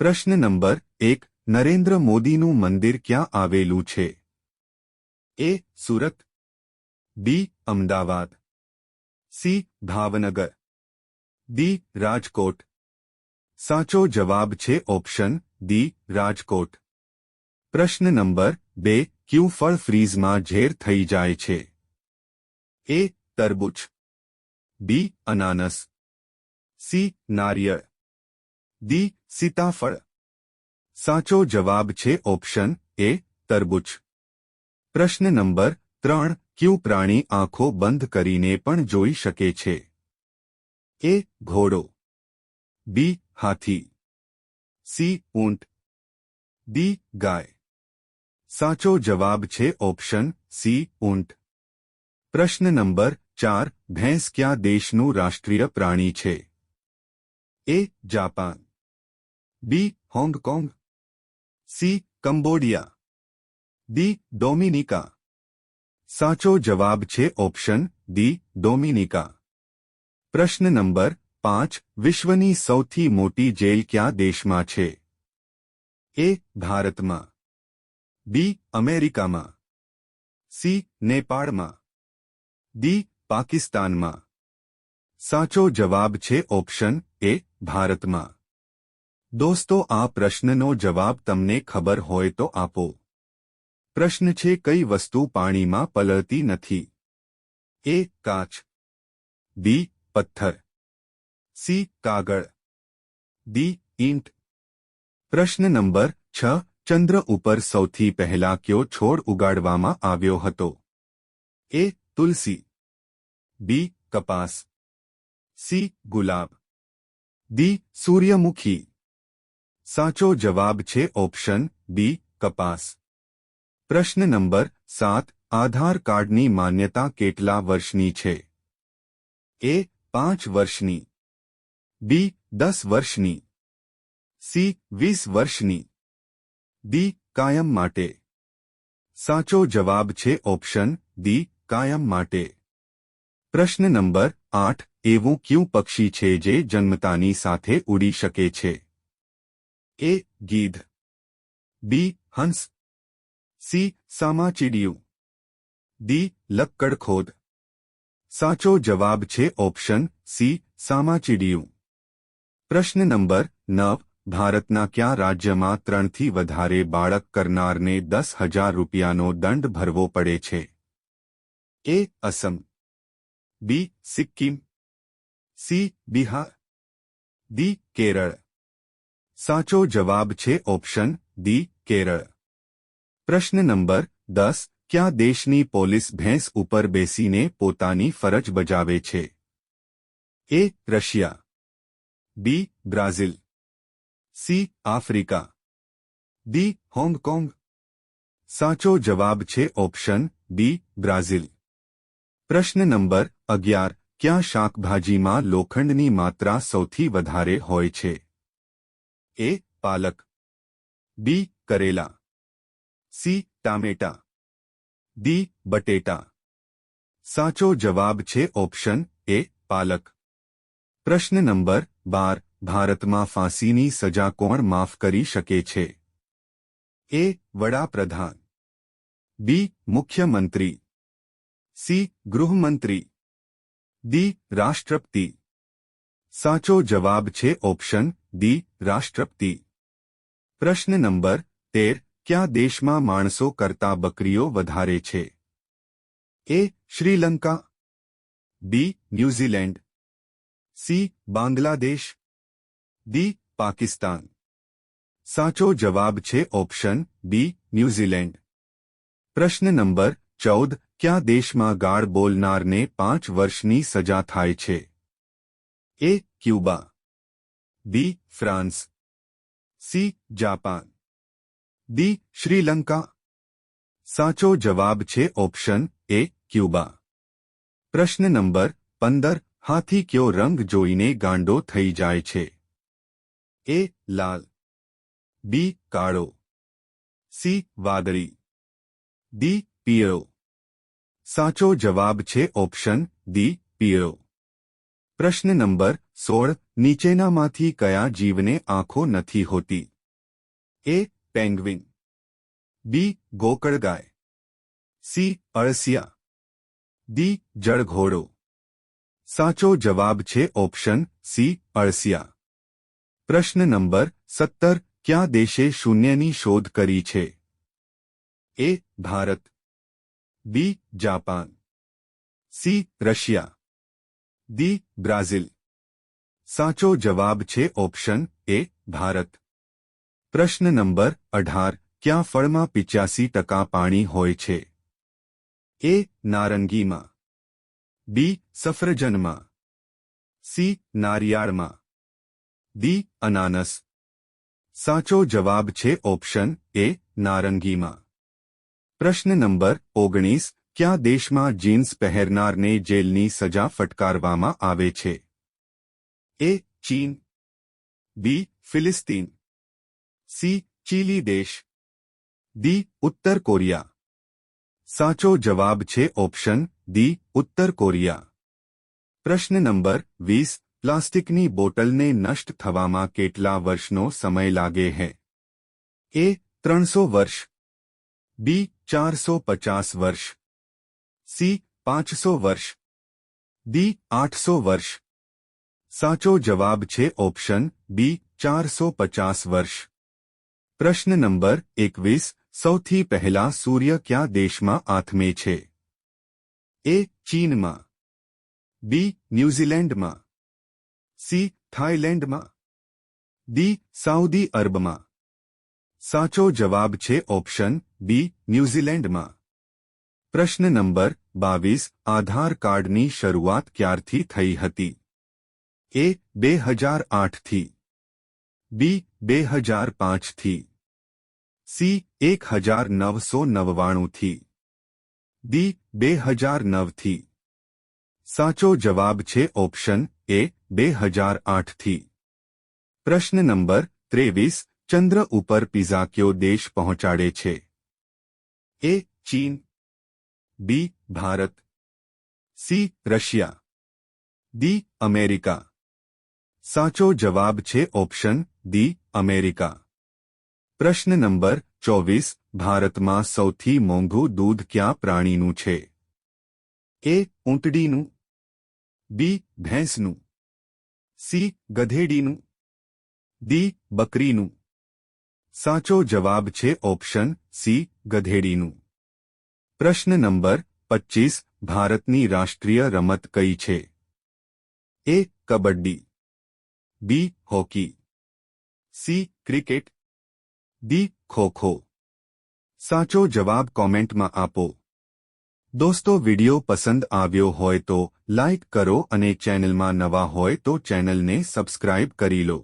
પ્રશ્ન નંબર એક નરેન્દ્ર મોદીનું મંદિર ક્યાં આવેલું છે A Surat B Ahmedabad C Bhavnagar D Rajkot સાચો જવાબ છે ઓપ્શન ડી રાજકોટ પ્રશ્ન નંબર બે ક્યુ ફળ ફ્રીઝમાં ઝેર થઈ જાય છે એ તરબૂચ બી અનાનસ સી નારિયેળ ડી સીતાફળ. સાચો જવાબ છે ઓપ્શન એ તરબૂચ. પ્રશ્ન નંબર ત્રણ, ક્યુ પ્રાણી આંખો બંધ કરીને પણ જોઈ શકે છે? એ, ઘોડો. બી, હાથી. સી, ઊંટ. ડી, ગાય. સાચો જવાબ છે ઓપ્શન સી, ઊંટ. પ્રશ્ન નંબર ચાર, ભેંસ ક્યાં દેશનું રાષ્ટ્રીય પ્રાણી છે? A, Japan. B Hong Kong C Cambodia D Dominica સાચો જવાબ છે ઓપ્શન ડી ડોમિનિકા પ્રશ્ન નંબર પાંચ વિશ્વની સૌથી મોટી જેલ ક્યાં દેશમાં છે એ ભારતમાં બી અમેરિકામાં સી નેપાળમાં ડી પાકિસ્તાનમાં સાચો જવાબ છે ઓપ્શન એ ભારતમાં દોસ્તો, આ પ્રશ્નનો જવાબ તમને ખબર હોય તો આપો. પ્રશ્ન છે, કઈ વસ્તુ પાણીમાં પલળતી નથી? એ, કાચ. બી, પથ્થર. સી, કાગળ. ડી, ઈંટ. પ્રશ્ન નંબર છ, ચંદ્ર ઉપર સૌથી પહેલા કયો છોડ ઉગાડવામાં આવ્યો હતો? એ, તુલસી. બી, કપાસ. સી, ગુલાબ. ડી, સૂર્યમુખી. સાચો જવાબ છે ઓપ્શન બી કપાસ પ્રશ્ન નંબર સાત આધાર કાર્ડની માન્યતા કેટલા વર્ષની છે એ પાંચ વર્ષની બી દસ વર્ષની સી વીસ વર્ષની ડી કાયમ માટે સાચો જવાબ છે ઓપ્શન ડી કાયમ માટે પ્રશ્ન નંબર આઠ એવું ક્યું પક્ષી છે જે જન્મતાની સાથે ઉડી શકે છે એ ગીધ બી હંસ સી સામાચીડિયું ડી લક્કડખોદ સાચો જવાબ છે ઓપ્શન સી સામાચીડિયું પ્રશ્ન નંબર નવ ભારતના કયા રાજ્યમાં ત્રણથી વધારે બાળક કરનારને દસ હજાર રૂપિયાનો દંડ ભરવો પડે છે A Assam B Sikkim C Bihar D Kerala સાચો જવાબ છે ઓપ્શન ડી કેરળ પ્રશ્ન નંબર દસ ક્યાં દેશની પોલીસ ભેંસ ઉપર બેસીને પોતાની ફરજ બજાવે છે A Russia B Brazil C Africa D Hong Kong સાચો જવાબ છે ઓપ્શન ડી બ્રાઝિલ પ્રશ્ન નંબર અગિયાર ક્યાં શાકભાજીમાં લોખંડની માત્રા સૌથી વધારે હોય છે એ પાલક બી કરેલા સી ટામેટા ડી બટેટા સાચો જવાબ છે ઓપ્શન એ પાલક પ્રશ્ન નંબર બાર ભારતમાં ફાંસીની સજા કોણ માફ કરી શકે છે એ વડાપ્રધાન બી મુખ્યમંત્રી સી ગૃહમંત્રી ડી રાષ્ટ્રપતિ સાચો જવાબ છે ઓપ્શન ડી રાષ્ટ્રપતિ પ્રશ્ન નંબર તેર ક્યાં દેશમાં માણસો કરતા બકરીઓ વધારે છે A Sri Lanka B New Zealand C Bangladesh D Pakistan સાચો જવાબ છે ઓપ્શન બી ન્યૂઝીલેન્ડ પ્રશ્ન નંબર ચૌદ ક્યાં દેશમાં ગાળ બોલનારને પાંચ વર્ષની સજા થાય છે એ Cuba B France C Japan D Sri Lanka સાચો જવાબ છે ઓપ્શન એ ક્યુબા પ્રશ્ન નંબર પંદર હાથી કયો રંગ જોઈને ગાંડો થઈ જાય છે એ લાલ બી કાળો સી વાદળી ડી પીળો સાચો જવાબ છે ઓપ્શન ડી પીળો પ્રશ્ન નંબર સોળ નીચેનામાંથી કયા જીવને આંખો નથી હોતી એ પેંગ્વિન બી ગોકળગાય સી અળસિયા ડી જળઘોડો સાચો જવાબ છે ઓપ્શન સી અળસિયા પ્રશ્ન નંબર સત્તર ક્યાં દેશે શૂન્યની શોધ કરી છે A Bharat B Japan C Russia D Brazil સાચો જવાબ છે ઓપ્શન એ ભારત. પ્રશ્ન નંબર અઢાર, ક્યાં ફળમાં પિચ્યાસી ટકા પાણી હોય છે? એ, નારંગીમાં. બી, સફરજનમાં. સી, નારિયાળમાં. દી અનાનસ. સાચો જવાબ છે ઓપ્શન એ, નારંગીમાં. પ્રશ્ન નંબર ઓગણીસ, ક્યાં દેશમાં જીન્સ પહેરનારને જેલની સજા ફટકારવામાં આવે છે? એ ચીન બી ફિલિસ્તીન સી ચીલી દેશ ડી ઉત્તર કોરિયા સાચો જવાબ છે ઓપ્શન ડી ઉત્તર કોરિયા પ્રશ્ન નંબર વીસ પ્લાસ્ટિકની બોટલને નષ્ટ થવામાં કેટલા વર્ષનો સમય લાગે છે એ ત્રણસો વર્ષ બી ચારસો પચાસ વર્ષ સી પાંચસો વર્ષ ડી આઠસો વર્ષ સાચો જવાબ છે ઓપ્શન બી ચારસો પચાસ વર્ષ પ્રશ્ન નંબર એકવીસ સૌથી પહેલા સૂર્ય ક્યાં દેશમાં આથમે છે એ ચીનમાં બી ન્યૂઝીલેન્ડમાં સી થાઇલેન્ડમાં ડી સાઉદી અરબમાં સાચો જવાબ છે ઓપ્શન બી ન્યૂઝીલેન્ડમાં પ્રશ્ન નંબર બાવીસ આધાર કાર્ડની શરૂઆત ક્યારથી થઈ હતી એ બે હજાર આઠથી બી બે હજાર પાંચથી સી એક હજાર નવસો નવ્વાણુંથી ડી બે હજાર નવથી સાચો જવાબ છે ઓપ્શન એ બે હજાર આઠથી પ્રશ્ન નંબર ત્રેવીસ ચંદ્ર ઉપર પિઝા કયો દેશ પહોંચાડે છે એ ચીન B Bharat C Russia D America સાચો જવાબ છે ઓપ્શન ડી, અમેરિકા. પ્રશ્ન નંબર ચોવીસ, ભારતમાં સૌથી મોંઘું દૂધ ક્યાં પ્રાણીનું છે? એ, ઊંટડીનું. બી, ભેંસનું. સી, ગધેડીનું. ડી, બકરીનું. સાચો જવાબ છે ઓપ્શન સી, ગધેડીનું. પ્રશ્ન નંબર પચ્ચીસ ભારતની રાષ્ટ્રીય રમત કઈ છે? A, kabaddi. B hockey C cricket D kho સાચો જવાબ કોમેન્ટમાં આપો. દોસ્તો, વિડિયો પસંદ આવ્યો હોય તો લાઇક કરો અને ચેનલમાં નવા હોય તો ચેનલને સબસ્ક્રાઇબ કરી લો.